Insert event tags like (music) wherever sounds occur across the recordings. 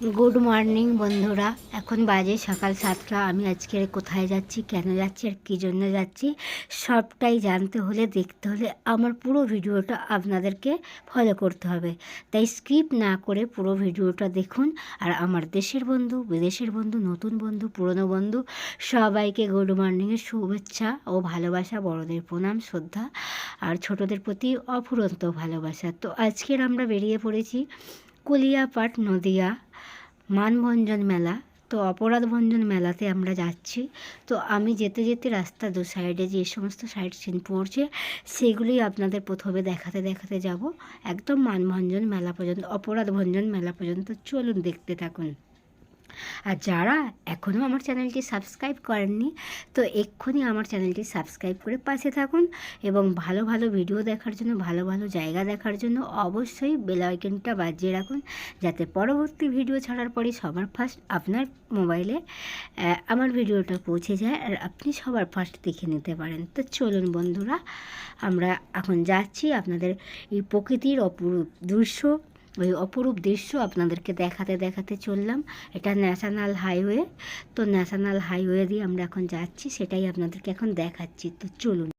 Good morning বন্ধুরা। এখন বাজে সকাল সাতটা। আমি আজকে কোথায় যাচ্ছি, কেন যাচ্ছি আর কী জন্য যাচ্ছি, সবটাই জানতে হলে, দেখতে হলে আমার পুরো ভিডিওটা আপনাদেরকে ফলো করতে হবে। তাই স্কিপ না করে পুরো ভিডিওটা দেখুন। আর আমার দেশের বন্ধু, বিদেশের বন্ধু, নতুন বন্ধু, পুরনো বন্ধু, সবাইকে গুড মর্নিংয়ের শুভেচ্ছা ও ভালোবাসা, বড়দের প্রণাম, শ্রদ্ধা আর ছোটদের প্রতি অফুরন্ত ভালোবাসা। তো আজকের আমরা বেরিয়ে পড়েছি কুলিয়াপাট নদিয়া মানভঞ্জন মেলা, তো অপরাধভঞ্জন মেলাতে আমরা যাচ্ছি। তো আমি যেতে যেতে রাস্তা দু সাইডে যে সমস্ত সাইড সিন পড়ছে সেগুলি আপনাদের প্রথমে দেখাতে দেখাতে যাব। একদম মানভঞ্জন মেলা পর্যন্ত, অপরাধভঞ্জন মেলা পর্যন্ত। চলুন দেখতে থাকুন। আর যারা এখনও আমার চ্যানেলটি সাবস্ক্রাইব করেননি, তো এক্ষুনি আমার চ্যানেলটি সাবস্ক্রাইব করে পাশে থাকুন এবং ভালো ভালো ভিডিও দেখার জন্য, ভালো ভালো জায়গা দেখার জন্য অবশ্যই বেল বাজিয়ে রাখুন যাতে পরবর্তী ভিডিও ছাড়ার পরে সবার ফার্স্ট আপনার মোবাইলে আমার ভিডিওটা পৌঁছে যায় আর আপনি সবার ফার্স্ট দেখে নিতে পারেন। তো চলুন বন্ধুরা, আমরা এখন যাচ্ছি আপনাদের এই প্রকৃতির অপরূপ দৃশ্য ওই অপরূপ দৃশ্য আপনাদেরকে দেখাতে দেখাতে চললাম। এটা ন্যাশনাল হাইওয়ে। তো ন্যাশনাল হাইওয়ে দিয়ে আমরা এখন যাচ্ছি, সেটাই আপনাদেরকে এখন দেখাচ্ছি। তো চলুন।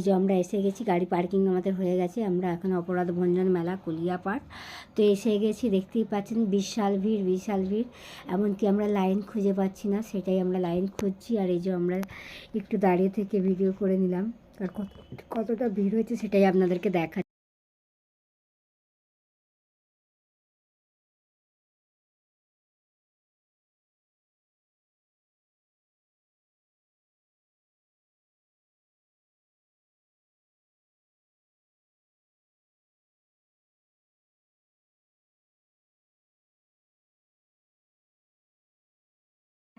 এই যে আমরা এসে গেছি, গাড়ি পার্কিং আমাদের হয়ে গেছে। আমরা এখন অপরাধ ভঞ্জন মেলা কলিয়াপাড় তো এসে গেছি, দেখতেই পাচ্ছেন বিশাল ভিড় বিশাল ভিড়। এমনকি আমরা লাইন খুঁজে পাচ্ছি না, সেটাই আমরা লাইন খুঁজছি। আর এই যে আমরা একটু দাঁড়িয়ে থেকে ভিডিও করে নিলাম। আর কত, কতটা ভিড় হয়েছে সেটাই আপনাদেরকে দেখা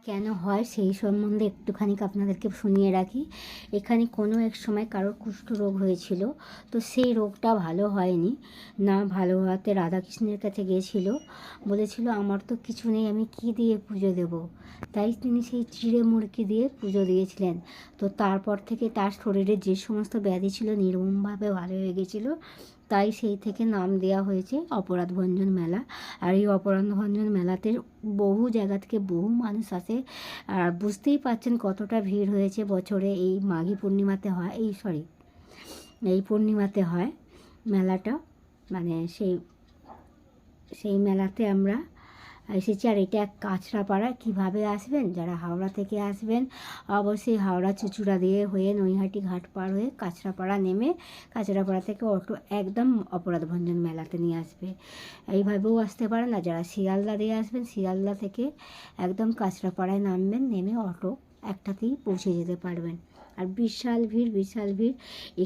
কেন হয় সেই সম্বন্ধে একটুখানি আপনাদেরকে শুনিয়ে রাখি। এখানে কোনো এক সময় কারোর কুষ্ঠ রোগ হয়েছিল, তো সেই রোগটা ভালো হয়নি। না, ভালো হওয়াতে রাধাকৃষ্ণের কাছে গিয়েছিল, বলেছিল, আমার তো কিছু নেই, আমি কি দিয়ে পুজো দেব? তাই তিনি সেই চিড়ে মুরগি দিয়ে পুজো দিয়েছিলেন। তো তারপর থেকে তার শরীরে যে সমস্ত ব্যাধি ছিল, নির্মমভাবে ভালো হয়ে গেছিল তাই সেই থেকে নাম দেওয়া হয়েছে অপরাধভঞ্জন মেলা। আর এই অপরাধ ভঞ্জন মেলাতে বহু জায়গা থেকে বহু মানুষ আসে। আর বুঝতেই পারছেন কতটা ভিড় হয়েছে বছরে এই মাঘী পূর্ণিমাতে হয়, এই সরি এই পূর্ণিমাতে হয় মেলাটা। মানে সেই সেই মেলাতে আমরা এসেছি আর এটা এক কাঁচরাপাড়া। কীভাবে আসবেন? যারা হাওড়া থেকে আসবেন, অবশ্যই হাওড়া চুচুড়া দিয়ে হয়ে নৈহাটি ঘাট পার হয়ে কাঁচরাপাড়া নেমে কাঁচরাপাড়া থেকে অটো একদম অপরাধ ভঞ্জন মেলাতে নিয়ে আসবে। এইভাবেও আসতে পারেন আর যারা শিয়ালদা দিয়ে আসবেন, শিয়ালদা থেকে একদম কাঁচরাপাড়ায় নামবেন, নেমে অটো একটাতেই পৌঁছে যেতে পারবেন। আর বিশাল ভিড় বিশাল ভিড়।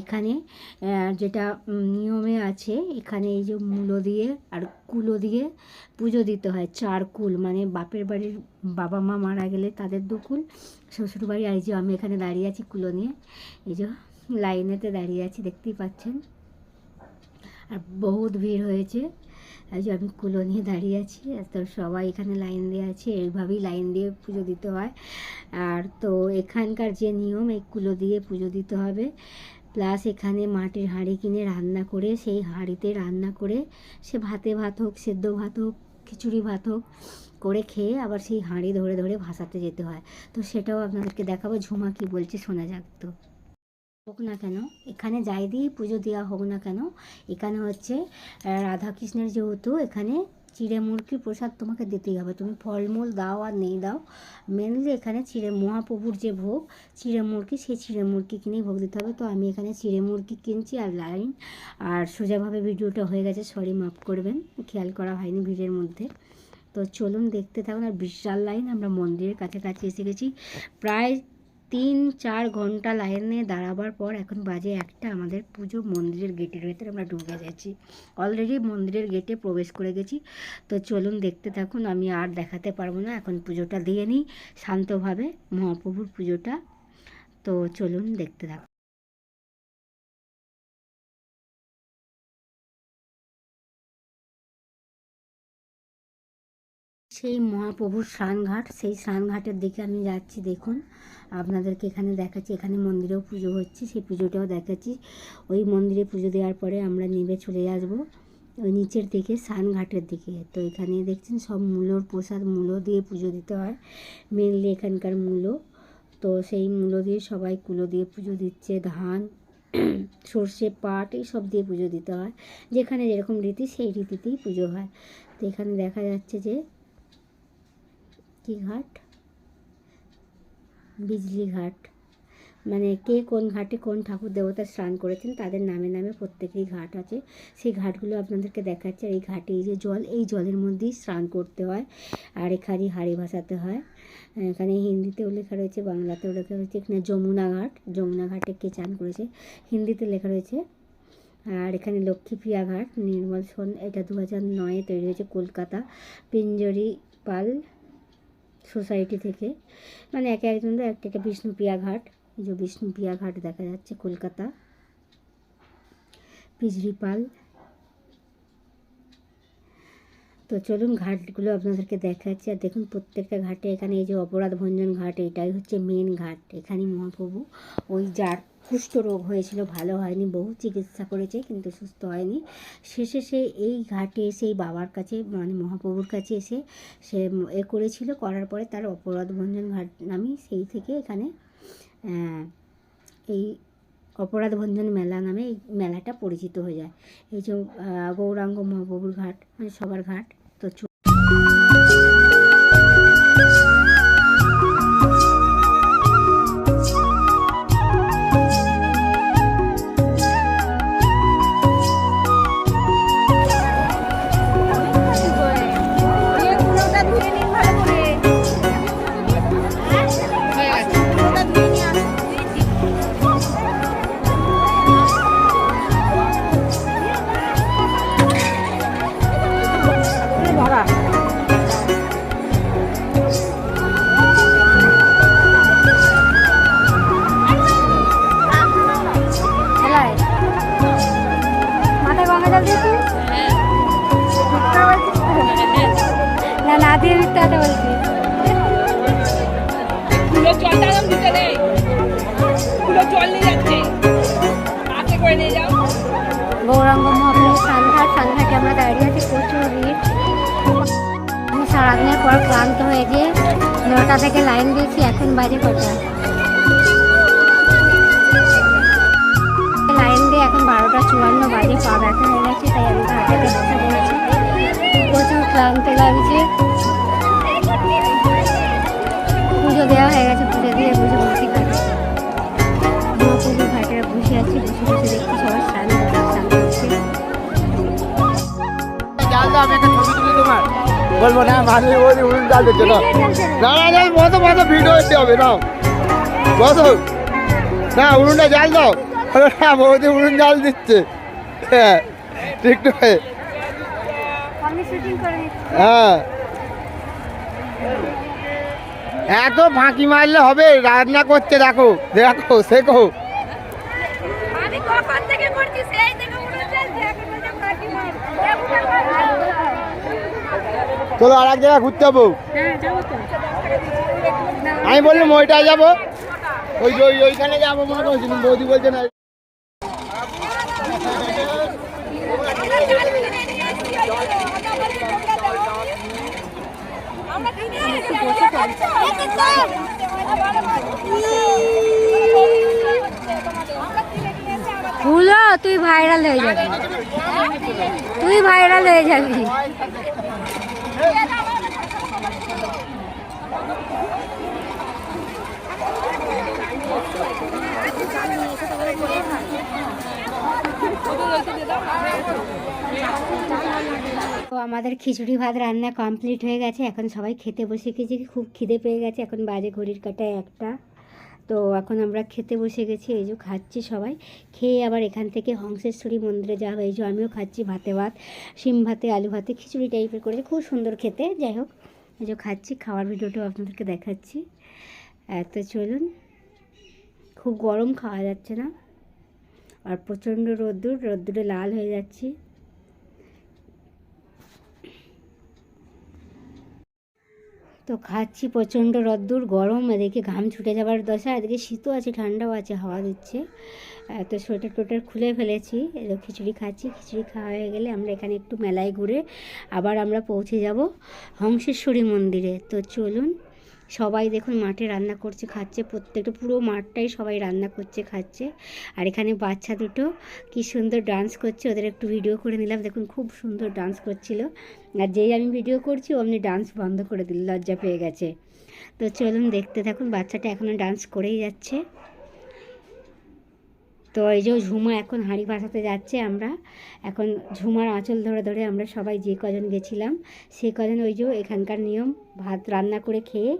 এখানে যেটা নিয়মে আছে, এখানে এই যে মূলো দিয়ে আর কুলো দিয়ে পুজো দিতে হয়, চার কুল। মানে বাপের বাড়ির বাবা মা মারা গেলে তাদের দু কুল, শ্বশুরবাড়ি আর এই যে আমি এখানে দাঁড়িয়ে আছি কুলো নিয়ে। এই যে লাইনেতে দাঁড়িয়ে আছি, দেখতেই পাচ্ছেন। আর বহুত ভিড় হয়েছে। যে আমি কুলো নিয়ে দাঁড়িয়ে আছি, আর তো সবাই এখানে লাইন দিয়ে আছে, এইভাবেই লাইন দিয়ে পুজো দিতে হয়। আর তো এখানকার যে নিয়ম, এই কুলো দিয়ে পুজো দিতে হবে। প্লাস এখানে মাটির হাঁড়ি কিনে রান্না করে, সেই হাঁড়িতে রান্না করে, সে ভাতে ভাত হোক, সেদ্ধ ভাত হোক, খিচুড়ি ভাত হোক, করে খেয়ে আবার সেই হাঁড়ি ধরে ধরে ভাসাতে যেতে হয়। তো সেটাও আপনাদেরকে দেখাবো, ঝুমা কী বলছে শোনা যাক তো। হোক না কেন, এখানে যাই দিয়েই পুজো দেওয়া হোক না কেন, এখানে হচ্ছে রাধাকৃষ্ণের যেহেতু এখানে চিড়ে মুরগির প্রসাদ তোমাকে দিতেই হবে। তুমি ফলমূল দাও আর নেই দাও মেনলি এখানে চিড়ে, মহাপ্রভুর যে ভোগ চিড়ে মুরগি সেই চিড়ে মুরগি কিনেই ভোগ দিতে হবে। তো আমি এখানে চিড়ে মুরগি কিনছি আর লাইন, আর সোজাভাবে ভিডিওটা হয়ে গেছে সরি মাফ করবেন, খেয়াল করা হয়নি ভিড়ের মধ্যে। তো চলুন দেখতে থাকুন, আর বিশাল লাইন, আমরা মন্দিরের কাছাকাছি এসে গেছি। প্রায় তিন চার ঘণ্টা লাইনে দাঁড়াবার পর এখন বাজে একটা। আমাদের পুজো মন্দিরের গেটের ভেতরে আমরা ঢুকে গেছি। অলরেডি মন্দিরের গেটে প্রবেশ করে গেছি। তো চলুন দেখতে থাকুন, আমি আর দেখাতে পারব না। এখন পুজোটা দিয়ে নিই শান্তভাবে। মহাপ্রভুর পুজোটা। তো চলুন দেখতে থাকুন। সেই মহাপ্রভুর স্নানঘাট, সেই স্নানঘাটের দিকে আমি যাচ্ছি, দেখুন। আপনাদেরকে এখানে দেখাচ্ছি, এখানে মন্দিরেও পুজো হচ্ছে, সেই পুজোটাও দেখাচ্ছি। ওই মন্দিরে পুজো দেওয়ার পরে আমরা নেবে চলে আসব ওই নিচের দিকে, স্নানঘাটের দিকে। তো এখানে দেখছেন, সব মূলোর প্রসাদ, মূলো দিয়ে পুজো দিতে হয় মেনলি এখানকার মূলো। তো সেই মূলো দিয়ে সবাই কুলো দিয়ে পুজো দিচ্ছে, ধান, (clears throat) সর্ষে, পাট এইসব দিয়ে পুজো দিতে হয়। যেখানে যেরকম রীতি, সেই রীতিতেই পুজো হয়। তো এখানে দেখা যাচ্ছে যে কী ঘাট বিজলি ঘাট। মানে কে কোন ঘাটে কোন ঠাকুর দেবতা স্নান করেছেন তাদের নামে নামে প্রত্যেকেরই ঘাট আছে। সেই ঘাটগুলো আপনাদেরকে দেখাচ্ছে। এই ঘাটে এই যে জল, এই জলের মধ্যেই স্নান করতে হয়। আর এখানে হাড়ি ভাসাতে হয়। এখানে হিন্দিতেও লেখা রয়েছে, বাংলাতেও লেখা রয়েছে। এখানে যমুনা ঘাট, যমুনা ঘাটে কে চান করেছে? হিন্দিতে লেখা রয়েছে। আর এখানে লক্ষ্মীপ্রিয়া ঘাট, নির্মল সোন, এটা দু হাজার নয়ে তৈরি হয়েছে কলকাতা। পিঞ্জরি পাল সোসাইটি থেকে। মানে একে তো একটা একটা বিষ্ণুপ্রিয়া ঘাট এই যে বিষ্ণুপ্রিয়া ঘাট দেখা যাচ্ছে কলকাতা। পিজরিপাল। তো চলুন ঘাটগুলো আপনাদেরকে দেখাচ্ছি। আর দেখুন প্রত্যেকটা ঘাটে এখানে এই যে অপরাধ ভঞ্জন ঘাট এটাই হচ্ছে মেন ঘাট। এখানেই মহাপ্রভু ওই যার কুষ্ঠ রোগ হয়েছিল, ভালো হয়নি, বহু চিকিৎসা করেছে কিন্তু সুস্থ হয়নি। শেষে সে এই ঘাটে সেই বাবার কাছে মানে মহাপ্রভুর কাছে এসে সে এ করেছিল, করার পরে তার অপরাধ ভঞ্জন ঘাট নামি সেই থেকে এখানে এই অপরাধ ভঞ্জন মেলা নামে এই মেলাটা পরিচিত হয়ে যায়। এই যে গৌরাঙ্গ মহাপ্রভুর ঘাট মানে সবার ঘাট, তো গৌরাঙ্গ মহাপ্রভু সান্ধার সান্ধাকে আমরা দাঁড়িয়ে আছি প্রচুর ভিড়। আমি সারাদিনের পর ক্লান্ত হয়ে গিয়ে নটা থেকে লাইন দিয়েছি, এখন বাজে কটা? লাইন দিয়ে এখন বারোটা চুয়ান্ন বাজে, পা ব্যথা হয়ে গেছে, তাই আমি হাঁটাতে বসে পড়েছি প্রচুর ক্লান্ত লাগছে। বলব না মানুষ উনুন জাল দিচ্ছে না না না না বসো বসো ভিডিও হতে হবে নাও বসো না উনুনটা জাল দাও বলো না বৌদি উনুন জাল দিচ্ছে হ্যাঁ ঠিক নিচ্ছি হ্যাঁ এত ফাঁকি মারলে হবে রান্না করছে দেখো দেখো শেখো কখন থেকে ফাঁকি মার। চলো আর এক জায়গায় ঘুরতে যাব। হ্যাঁ যাব তো। আমি বললাম ওইটাই যাব। ওই যে ওই ওইখানে যাব মনে করছিলাম বৌদি বলছে না। ভুলো তুই ভাইরাল হয়ে যাবি। তুই ভাইরাল হয়ে যাবি। তো আমাদের খিচুড়ি ভাত রান্না কমপ্লিট হয়ে গেছে। এখন সবাই খেতে বসে গেছি, খুব খিদে পেয়ে গেছে। এখন বাজে ঘড়ির কাটায় একটা। তো এখন আমরা খেতে বসে গেছি এই যে খাচ্ছি সবাই। খেয়ে আবার এখান থেকে হংসেশ্বরী মন্দিরে যাওয়া এই যে আমিও খাচ্ছি ভাতে ভাত শিম ভাতে আলু ভাতে খিচুড়ি টাইপের করেছে খুব সুন্দর খেতে। যাই হোক এই যে খাচ্ছি খাওয়ার ভিডিওটাও আপনাদেরকে দেখাচ্ছি। আহ, তো চলুন খুব গরম খাওয়া যাচ্ছে না আর প্রচণ্ড রোদ্দুর রোদ্দুরে লাল হয়ে যাচ্ছি। তো খাচ্ছি প্রচণ্ড রদ্দুর, গরম, এদিকে ঘাম ছুটে যাবার দশা, এদিকে শীতও আছে, ঠান্ডাও আছে, হাওয়া দিচ্ছে। তো সোয়েটার টোয়েটার খুলে ফেলেছি খিচুড়ি খাচ্ছি, খিচুড়ি খাওয়া হয়ে গেলে আমরা এখানে একটু মেলায় ঘুরে আবার আমরা পৌঁছে যাব হংসেশ্বরী মন্দিরে। তো চলুন সবাই দেখুন মাঠে রান্না করছে, খাচ্ছে, প্রত্যেকটা পুরো মাঠটাই সবাই রান্না করছে, খাচ্ছে। আর এখানে বাচ্চা দুটো কি সুন্দর ডান্স করছে, ওদের একটু ভিডিও করে নিলাম। দেখুন খুব সুন্দর ডান্স করছিল। আর যেই আমি ভিডিও করছি অমনি ডান্স বন্ধ করে দিল, লজ্জা পেয়ে গেছে। তো চলুন দেখতে থাকুন, বাচ্চাটা এখনও ডান্স করেই যাচ্ছে। তো এই যে ঝুমা এখন হাঁড়ি ভাসাতে যাচ্ছে আমরা। এখন ঝুমার আঁচল ধরে ধরে আমরা সবাই যে কজন গেছিলাম, সে কজন ওই যে এখানকার নিয়ম, ভাত রান্না করে খেয়ে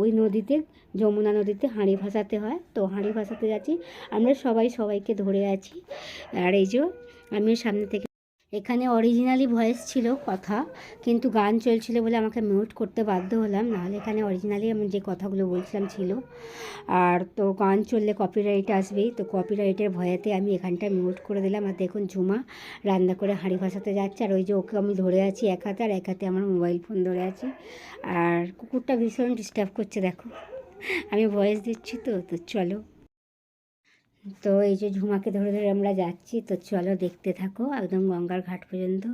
ওই নদীতে, যমুনা নদীতে হাঁড়ি ভাসাতে হয়। তো হাঁড়ি ভাসাতে যাচ্ছি, আমরা সবাই সবাইকে ধরে আছি। আর এই যে আমিও সামনে থেকে এখানে অরিজিনালি ভয়েস ছিল কথা, কিন্তু গান চলছিল বলে আমাকে মিউট করতে বাধ্য হলাম। নাহলে এখানে অরিজিনালি আমি যে কথাগুলো বলছিলাম ছিল। আর তো গান চললে কপিরাইট আসবেই তো কপিরাইটের ভয়েতে আমি এখানটা মিউট করে দিলাম। আর দেখুন ঝুমা রান্না করে হাঁড়ি ভাসাতে যাচ্ছে। আর ওই যে ওকে আমি ধরে আছি এক হাতে, আর এক হাতে আমার মোবাইল ফোন ধরে আছি। আর কুকুরটা ভীষণ ডিস্টার্ব করছে, দেখো। আমি ভয়েস দিচ্ছি তো তো চলো। তো এই যে ঝুমাকে ধরে ধরে আমরা যাচ্ছি, তো চলো দেখতে থাকো, একদম গঙ্গার ঘাট পর্যন্ত।